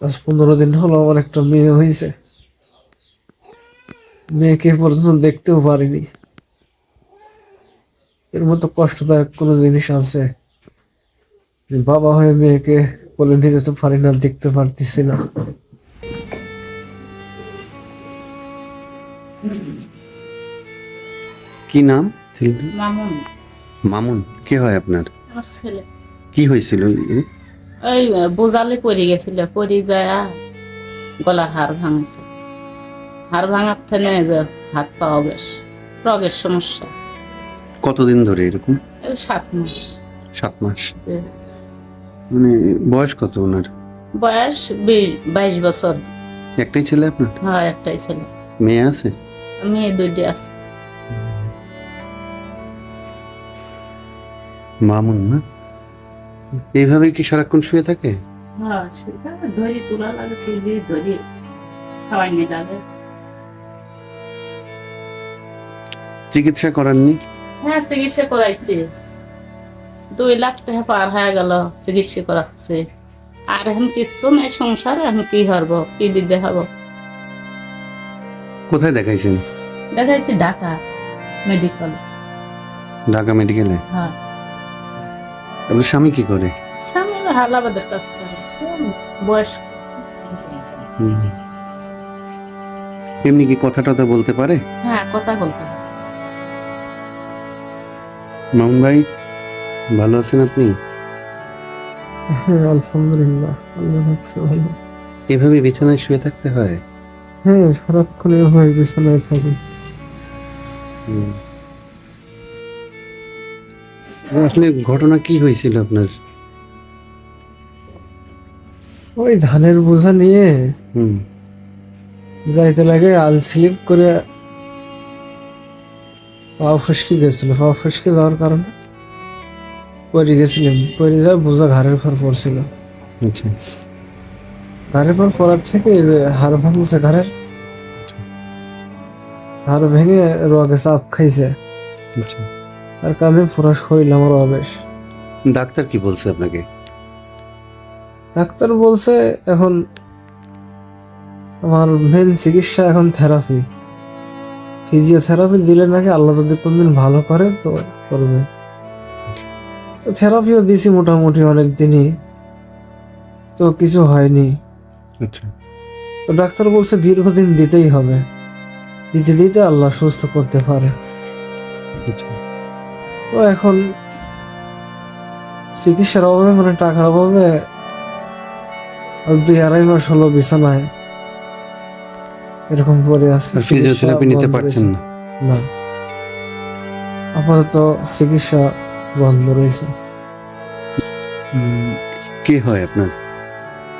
আজ পনেরো দিন হলো আমার একটা মেয়ে হয়েছে। মেয়েকে পর্যন্ত দেখতেও পারিনি। এর মতো কষ্টদায়ক কোনো জিনিস আছে যে বাবা হয়ে মেয়েকে বলে নিতে তো পারি না দেখতে পারতেছি না। কি নাম? মামুন। মামুন কে হয় আপনার? কি হয়েছিল? ওই বোজালে পড়ে গেছিল পড়ে যায় গলার হাড় ভাঙছে। হাড় ভাঙার থেকে হাত পাওয়া বেশ রগের সমস্যা। কতদিন ধরে এরকম? সাত মাস। সাত মাস। মানে বয়স কত ওনার? বয়স বাইশ বছর। একটাই ছেলে আপনার? হয় একটাই ছেলে। মেয়ে আছে? মেয়ে দুইটি আছে। মামুন না? এইভাবে কি সারাক্ষণ শুয়ে থাকে? হ্যাঁ সেটা ধরি তোলা লাগে তুলি ধরি খাওয়াইনি লাগে চিকিৎসা করাননি? হ্যাঁ চিকিৎসা করাইছি। দুই লাখ টাকা পার হয়ে গেল চিকিৎসা করাচ্ছে। আর এখন কিছু নাই সংসার এখন কি হব কি দিতে হব? কোথায় দেখাইছেন? দেখাইছি ঢাকা মেডিকেল। ঢাকা মেডিকেলে? হ্যাঁ। আপনার স্বামী কি করে? স্বামী হালাবাদের কাজ করে। এমনি কি কথা টথা বলতে পারে? হ্যাঁ কথা বলতে মামুন ভাই ভালো আছেন আপনি? হ্যাঁ আলহামদুলিল্লাহ আল্লাহ রাখছে ভালো। এভাবে বিছানায় শুয়ে থাকতে হয়? হ্যাঁ সারাক্ষণ এভাবে বিছানায় থাকি। হুম। আসলে ঘটনা কি হয়েছিল আপনার? ওই ধানের বোঝা নিয়ে হুম। যাইতে লাগে আল স্লিপ করে পা ফসকে গেছিল। পা ফসকে যাওয়ার কারণে পড়ে গেছিলাম। পড়ে যায় বোঝা ঘাড়ের পর পড়ছিল। আচ্ছা। ঘাড়ের পর পড়ার থেকে যে হাড় ভাঙছে ঘাড়ের হাড় ভেঙে রোগে চাপ খাইছে। আচ্ছা। তার কারণে পুরো শরীর আমার অবেশ ডাক্তার কি বলছে আপনাকে? ডাক্তার বলছে এখন আমার মেন চিকিৎসা এখন থেরাপি ফিজিওথেরাপি দিলে নাকি আল্লাহ যদি কোনদিন ভালো করে তো করবে। থেরাপিও দিছি মোটামুটি অনেক দিনই তো কিছু হয়নি। আচ্ছা। তো ডাক্তার বলছে দীর্ঘদিন দিতেই হবে। দিতে দিতে আল্লাহ সুস্থ করতে পারে। আচ্ছা। তো এখন চিকিৎসার অভাবে মানে টাকার অভাবে আজ দুই আড়াই মাস হলো বিছানায়। এরকম করে আছে। ফিজিওথেরাপি নিতে পারছেন না। না। আপাতত চিকিৎসা বন্ধ রয়েছে। কে হয় আপনার?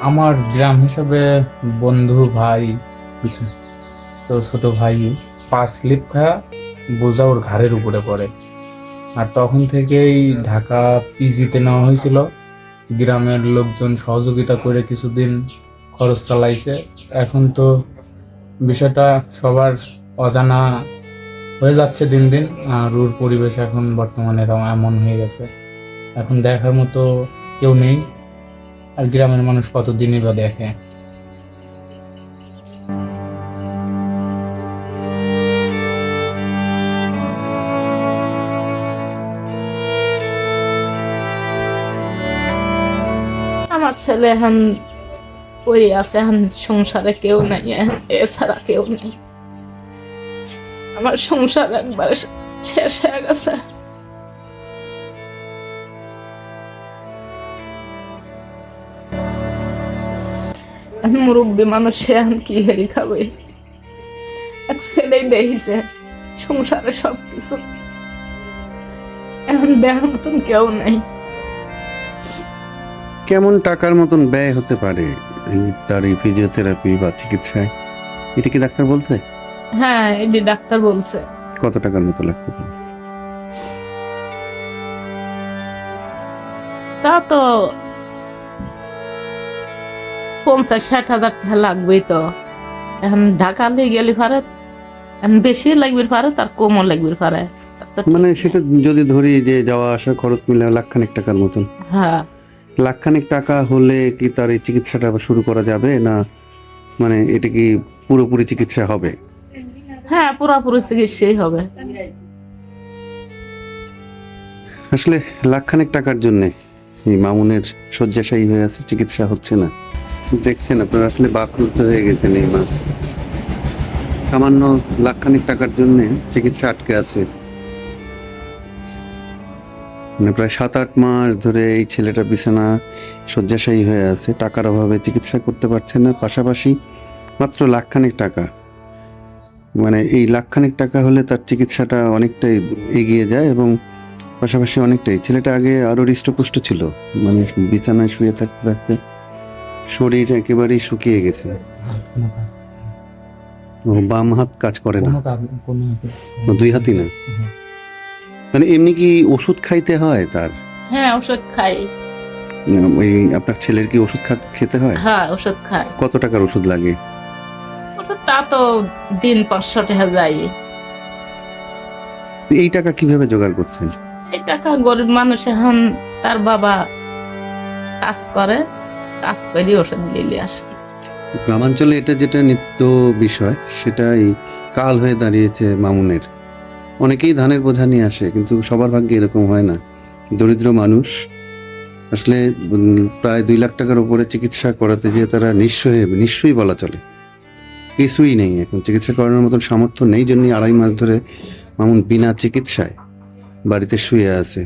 আমার গ্রাম হিসাবে বন্ধু ভাই তো ছোট ভাই পা স্লিপ খায়া বোঝা ওর ঘাড়ের উপরে পড়ে। আর তখন থেকেই ঢাকা পিজিতে নেওয়া হয়েছিল। গ্রামের লোকজন সহযোগিতা করে কিছুদিন খরচ চালাইছে। এখন তো বিষয়টা সবার অজানা হয়ে যাচ্ছে দিন দিন, আর ওর পরিবেশ এখন বর্তমানে এমন হয়ে গেছে। এখন দেখার মতো কেউ নেই, আর গ্রামের মানুষ কতদিনই বা দেখে। ছেলে এখন পড়ে আছে, এখন সংসারে কেউ নাই, এখন এছাড়া কেউ নেই। আমার সংসার একবারে শেষ হয়ে গেছে। মুরব্বী মানুষ, সে এখন কি হেরি খাবে? এক ছেলেই দেখিছে, সংসারে সব কিছু এখন দেখার মতন কেউ নাই। কেমন টাকার মতন ব্যয় হতে পারে? তার এই ফিজিওথেরাপি বা চিকিৎসায়? এটা কি ডাক্তার বলছে? হ্যাঁ এটি ডাক্তার বলছে। কত টাকার মতো লাগতে পারে? তা তো পঞ্চাশ ষাট হাজার টাকা লাগবেই তো। এখন ঢাকা নিয়ে গেলে পারে এখন বেশি লাগবে পারে তার কমও লাগবে পারে। মানে সেটা যদি ধরি যে যাওয়া আসা খরচ মিলে লাখ খানেক টাকার মতন। হ্যাঁ। লাখখানেক টাকা হলে কি তার এই চিকিৎসাটা আবার শুরু করা যাবে? না মানে এটা কি পুরোপুরি চিকিৎসা হবে? হ্যাঁ পুরোপুরি চিকিৎসাই হবে। আসলে লাখখানেক টাকার জন্য এই মামুনের শয্যাশায়ী হয়ে আছে চিকিৎসা হচ্ছে না। দেখছেন আপনারা আসলে বাকরুদ্ধ হয়ে গেছেন এই মা। সামান্য লাখখানেক টাকার জন্য চিকিৎসা আটকে আছে। মানে প্রায় সাত আট মাস ধরে এই ছেলেটা বিছানা শয্যাশায়ী হয়ে আছে টাকার অভাবে চিকিৎসা করতে পারছে না পাশাপাশি মাত্র লাখখানেক টাকা। মানে এই লাখখানেক টাকা হলে তার চিকিৎসাটা অনেকটাই এগিয়ে যায় এবং পাশাপাশি অনেকটাই। ছেলেটা আগে আরও হৃষ্টপুষ্ট ছিল মানে বিছানায় শুয়ে থাকতে থাকতে শরীর একেবারেই শুকিয়ে গেছে। বাম হাত কাজ করে না। দুই হাতই না। মানে এমনি কি ওষুধ খাইতে হয় তার? হ্যাঁ ওষুধ খাই। ওই আপনার ছেলের কি ওষুধ খেতে হয়? হ্যাঁ ওষুধ খায় কত টাকার ওষুধ লাগে? ওষুধ তা তো দিন পাঁচশো টাকা তো এই টাকা কীভাবে জোগাড় করছেন? এই টাকা গরিব মানুষ এখন তার বাবা কাজ করে কাজ করে ওষুধ নিয়ে আসে। গ্রামাঞ্চলে এটা যেটা নিত্য বিষয় সেটাই কাল হয়ে দাঁড়িয়েছে মামুনের। অনেকেই ধানের বোঝা নিয়ে আসে, কিন্তু সবার ভাগ্যে এরকম হয় না। দরিদ্র মানুষ, আসলে প্রায় দুই লাখ টাকার উপরে চিকিৎসা করাতে যেয়ে তারা নিঃস্ব হয়ে নিশ্চয়ই বলা চলে। কিছুই নেই এখন, চিকিৎসা করানোর মতন সামর্থ্য নেই জন্যই আড়াই মাস ধরে মামুন বিনা চিকিৎসায় বাড়িতে শুয়ে আছে।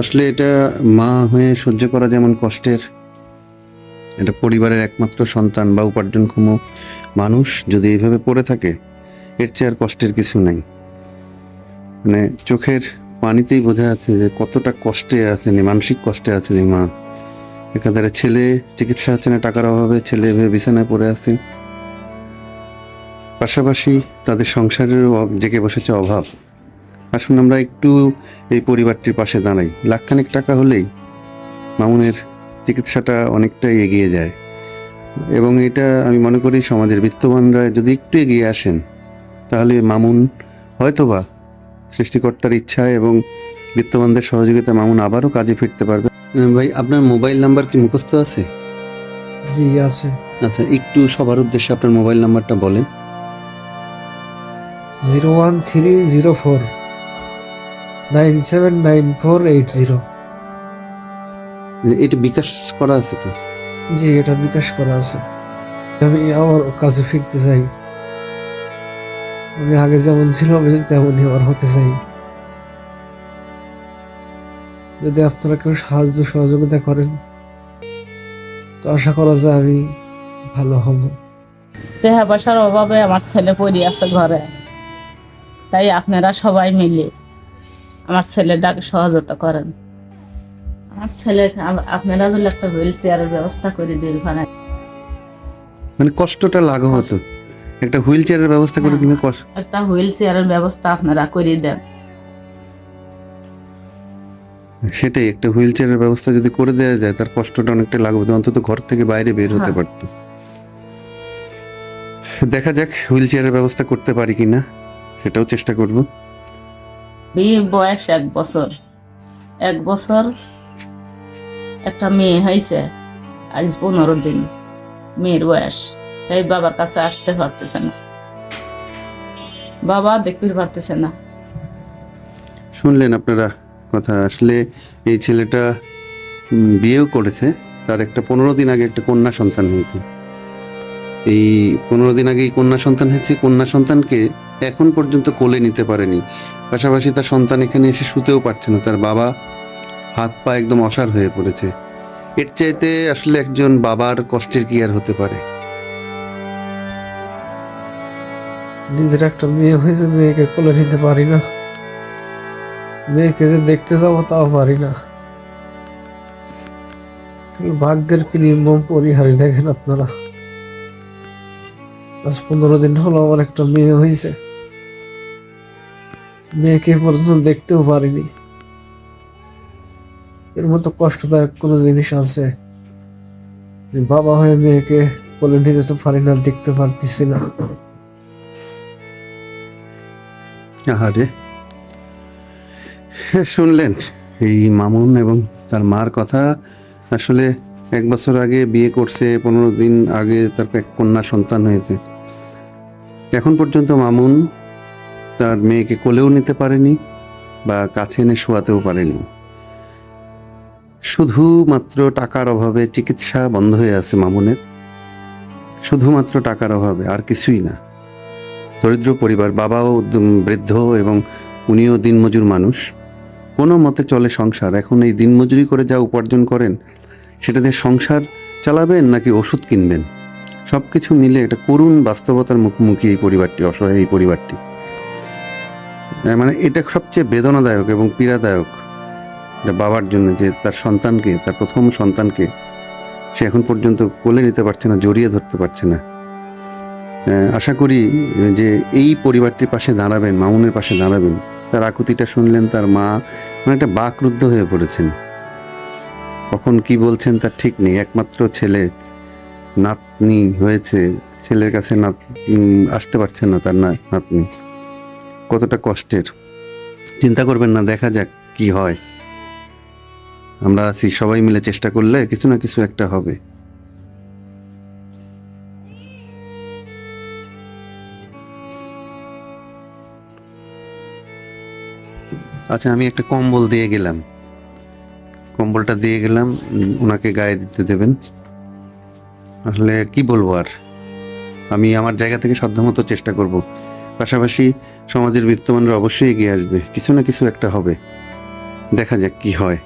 আসলে এটা মা হয়ে সহ্য করা যেমন কষ্টের, এটা পরিবারের একমাত্র সন্তান বা উপার্জনক্ষম মানুষ যদি এইভাবে পড়ে থাকে, এর চেয়ে আর কষ্টের কিছু নাই। মানে চোখের পানিতেই বোঝা যাচ্ছে যে কতটা কষ্টে আছেন মানসিক কষ্টে আছেন এই মা। একাধারে ছেলে চিকিৎসা হচ্ছে না, টাকার অভাবে ছেলে বিছানায় পড়ে আছে পাশাপাশি তাদের সংসারেরও জেগে বসেছে অভাব। আসুন আমরা একটু এই পরিবারটির পাশে দাঁড়াই। লাখখানেক টাকা হলেই মামুনের চিকিৎসাটা অনেকটাই এগিয়ে যায়। এবং এটা আমি মনে করি সমাজের বিত্তবানরা যদি একটু এগিয়ে আসেন, তাহলে মামুন হয়তোবা সৃষ্টিকর্তার ইচ্ছায় এবং বিত্তবানদের সহযোগিতা মামুন আবারও কাজে ফিরতে পারবে। ভাই আপনার মোবাইল নাম্বার কি মুখস্থ আছে? জি আছে। আচ্ছা একটু সবার উদ্দেশ্যে আপনার মোবাইল নাম্বারটা বলেন। Zero one three zero four nine seven nine four eight zero. এটা বিকাশ করা আছে তো? জি এটা বিকাশ করা আছে। আমি আমার কাছে ফিরতে চাই। আমি আগে যেমন ছিল আমি তেমনই আবার হতে চাই। যদি আপনারা কেউ সাহায্য সহযোগিতা করেন তো আশা করা যায় আমি ভালো হব। টাকা পয়সার অভাবে আমার ছেলে পড়ে আছে ঘরে। তাই আপনারা সবাই মিলে আমার ছেলেটাকে সহযোগিতা করেন। আমার ছেলে আপনারা যদি একটা হুইল চেয়ারের ব্যবস্থা করে দিন মানে কষ্টটা লাগো হতো। একটা হুইল চেয়ারের ব্যবস্থা করে দিলে কষ্ট একটা হুইল চেয়ারের ব্যবস্থা আপনারা করে দেন। সেটাই একটা হুইল চেয়ারের ব্যবস্থা যদি করে দেওয়া যায় তার কষ্টটা অনেকটা লাগবে। অন্তত ঘর থেকে বাইরে বের হতে হ্যাঁ। পারতো। দেখা যাক হুইল চেয়ারের ব্যবস্থা করতে পারি কিনা সেটাও চেষ্টা করব। বিয়ে বয়স এক বছর। এক বছর একটা মেয়ে হয়েছে আজ পনেরো দিন মেয়ের বয়স। তাই বাবার কাছে আসতে পারতেছে না। বাবা দেখতে পারতেছে না। শুনলেন আপনারা কথা, আসলে এই ছেলেটা বিয়েও করেছে। তার একটা পনেরো দিন আগে একটা কন্যা সন্তান হয়েছে। এই পনেরো দিন আগে কন্যা সন্তান হয়েছে। কন্যা সন্তানকে এখন পর্যন্ত কোলে নিতে পারেনি। পাশাপাশি তার সন্তান এখানে এসে শুতেও পারছে না। তার বাবা হাত পা একদম অসার হয়ে পড়েছে। এর চাইতে আসলে একজন বাবার কষ্টের কি আর হতে পারে? নিজের একটা মেয়ে হয়েছে, মেয়েকে কোলে নিতে পারি না। মেয়েকে যে দেখতে যাব তাও পারি না। ভাগ্যের কি নির্মম পরিহারি দেখেন আপনারা। আজ পনেরো দিন হলো আমার একটা মেয়ে হয়েছে। মেয়েকে পর্যন্ত দেখতেও পারিনি। এর মতো কষ্টদায়ক কোনো জিনিস আছে বাবা হয়ে মেয়েকে কোলে নিতে তো পারি না, দেখতে পারতেছি না। আহারে। হ্যাঁ, শুনলেন এই মামুন এবং তার মার কথা। আসলে এক বছর আগে বিয়ে করছে পনেরো দিন আগে তার এক কন্যা সন্তান হয়েছে। এখন পর্যন্ত মামুন তার মেয়েকে কোলেও নিতে পারেনি বা কাছে এনে শোয়াতেও পারেনি। শুধুমাত্র টাকার অভাবে চিকিৎসা বন্ধ হয়ে আছে মামুনের। শুধুমাত্র টাকার অভাবে আর কিছুই না। দরিদ্র পরিবার বাবাও বৃদ্ধ এবং উনিও দিনমজুর মানুষ। কোনো মতে চলে সংসার। এখন এই দিনমজুরি করে যা উপার্জন করেন, সেটা দিয়ে সংসার চালাবেন নাকি ওষুধ কিনবেন? সব কিছু মিলে একটা করুণ বাস্তবতার মুখোমুখি এই পরিবারটি, অসহায় এই পরিবারটি। মানে এটা সবচেয়ে বেদনাদায়ক এবং পীড়াদায়ক এটা বাবার জন্য যে তার সন্তানকে, তার প্রথম সন্তানকে সে এখন পর্যন্ত কোলে নিতে পারছে না, জড়িয়ে ধরতে পারছে না। আশা করি যে এই পরিবারটির পাশে দাঁড়াবেন, মামুনের পাশে দাঁড়াবেন, তার আকুতিটা শুনলেন, তার মা মানে একটা বাকরুদ্ধ হয়ে পড়েছেন। কখন কি বলছেন তার ঠিক নেই, একমাত্র ছেলে, নাতনি হয়েছে, ছেলের কাছে নাত আসতে পারছে না তার না, নাতনি। কতটা কষ্টের। চিন্তা করবেন না, দেখা যাক কি হয়। আমরা আছি, সবাই মিলে চেষ্টা করলে কিছু না কিছু একটা হবে। আচ্ছা আমি একটা কম্বল দিয়ে গেলাম। কম্বলটা দিয়ে গেলাম, ওনাকে গায়ে দিতে দেবেন। আসলে কি বলব আর? আমি আমার জায়গা থেকে সাধ্যমতো চেষ্টা করব। পাশাপাশি সমাজের বিত্তমানরা অবশ্যই এগিয়ে আসবে। কিছু না কিছু একটা হবে। দেখা যাক কি হয়।